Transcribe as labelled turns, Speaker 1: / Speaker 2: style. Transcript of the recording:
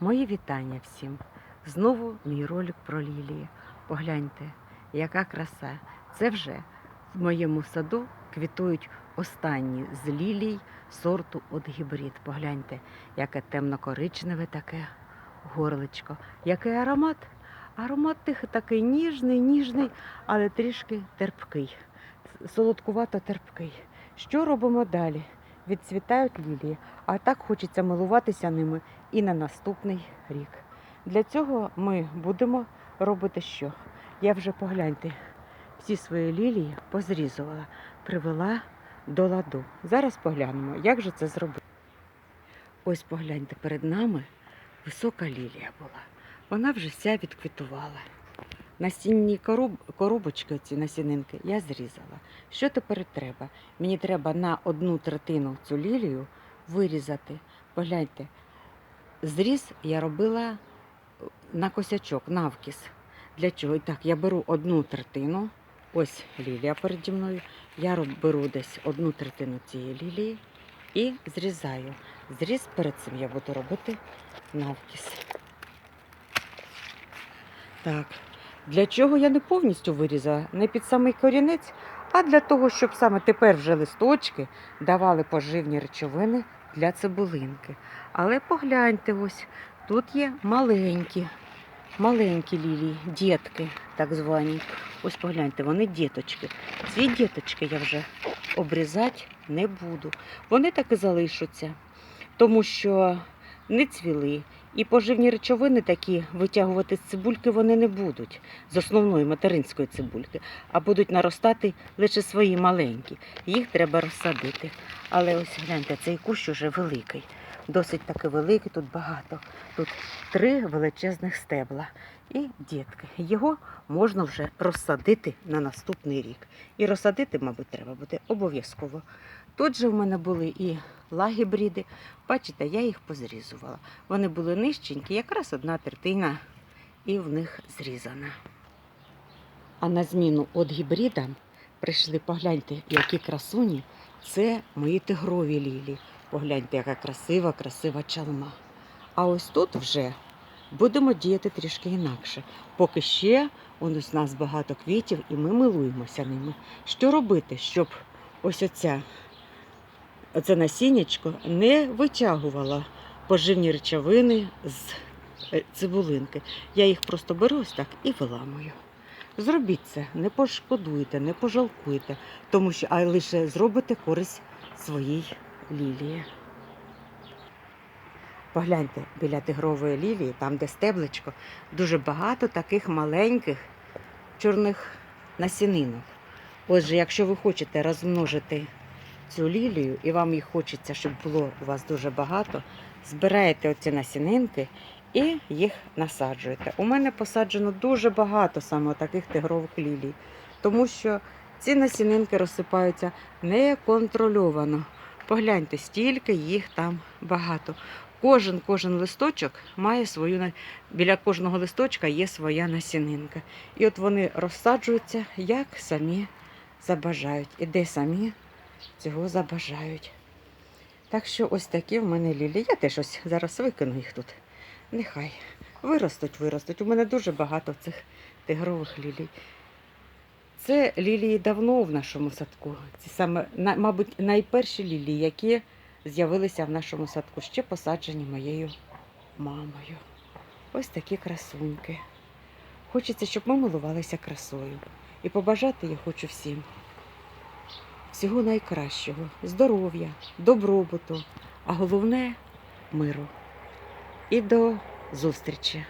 Speaker 1: Мої вітання всім. Знову мій ролик про лілії. Погляньте, яка краса. Це вже в моєму саду квітують останні з лілій сорту от гібрид. Погляньте, яке темно-коричневе таке горличко. Який аромат? Аромат тих такий ніжний, ніжний, але трішки терпкий. Солодкувато терпкий. Що робимо далі? Відцвітають лілії, а так хочеться милуватися ними і на наступний рік. Для цього ми будемо робити що? Я вже погляньте, всі свої лілії позрізувала, привела до ладу. Зараз поглянемо, як же це зробити. Ось погляньте, перед нами висока лілія була. Вона вже вся відквітувала. Насінні короб... коробочки, ці насінинки, я зрізала. Що тепер треба? Мені треба на одну третину цю лілію вирізати. Погляньте, зріз я робила е, на косячок, навкіс. Для чого? І так, я беру одну третину. Ось лілія переді мною. Я беру десь одну третину цієї лілії і зрізаю. Зріз перед цим я буду робити навкіс. Так. Для чого я не повністю вирізала, не під самий корінець, а для того, щоб саме тепер вже листочки давали поживні речовини для цибулинки. Але погляньте, ось тут є маленькі, маленькі лілії, дітки, так звані. Ось погляньте, вони діточки. Ці діточки я вже обрізати не буду. Вони так і залишаться, тому що не цвіли. І поживні речовини такі витягувати з цибульки вони не будуть з основної материнської цибульки, а будуть наростати лише свої маленькі. Їх треба розсадити. Але ось гляньте, цей кущ уже великий. Досить таки великий, тут багато. Тут три величезних стебла і дітки. Його можна вже розсадити на наступний рік. І розсадити, мабуть, треба буде обов'язково. Тут же в мене були і лагібріди. Бачите, я їх позрізувала. Вони були нижченькі, якраз одна третина і в них зрізана. А на зміну від гібрида прийшли, погляньте, які красуні. Це мої тигрові лілії. Погляньте, яка красива, красива чалма. А ось тут вже будемо діяти трішки інакше. Поки ще у нас багато квітів, і ми милуємося ними. Що робити, щоб ось оця, оце насіннячко не витягувало поживні речовини з е, цибулинки. Я їх просто беру ось так і виламую. Зробіть це, не пошкодуйте, не пожалкуйте, тому що а лише зробите користь своїй лілії. Погляньте біля тигрової лілії, там, де стеблечко, дуже багато таких маленьких чорних насінинок. Отже, якщо ви хочете розмножити цю лілію і вам їх хочеться, щоб було у вас дуже багато, збираєте оці насінинки і їх насаджуєте. У мене посаджено дуже багато саме таких тигрових лілій, тому що ці насінинки розсипаються неконтрольовано. Погляньте, стільки їх там багато. Кожен кожен листочок має свою біля кожного листочка є своя насінинка. І от вони розсаджуються, як самі забажають, і де самі цього забажають. Так що ось такі в мене лілії. Я теж ось зараз викину їх тут. Нехай виростуть, виростуть. У мене дуже багато цих тигрових лілій. Це лілії давно в нашому садку. Ці саме, мабуть, найперші лілії, які з'явилися в нашому садку, ще посаджені моєю мамою. Ось такі красуньки. Хочеться, щоб ми милувалися красою. І побажати я хочу всім всього найкращого, здоров'я, добробуту, а головне миру. І до зустрічі!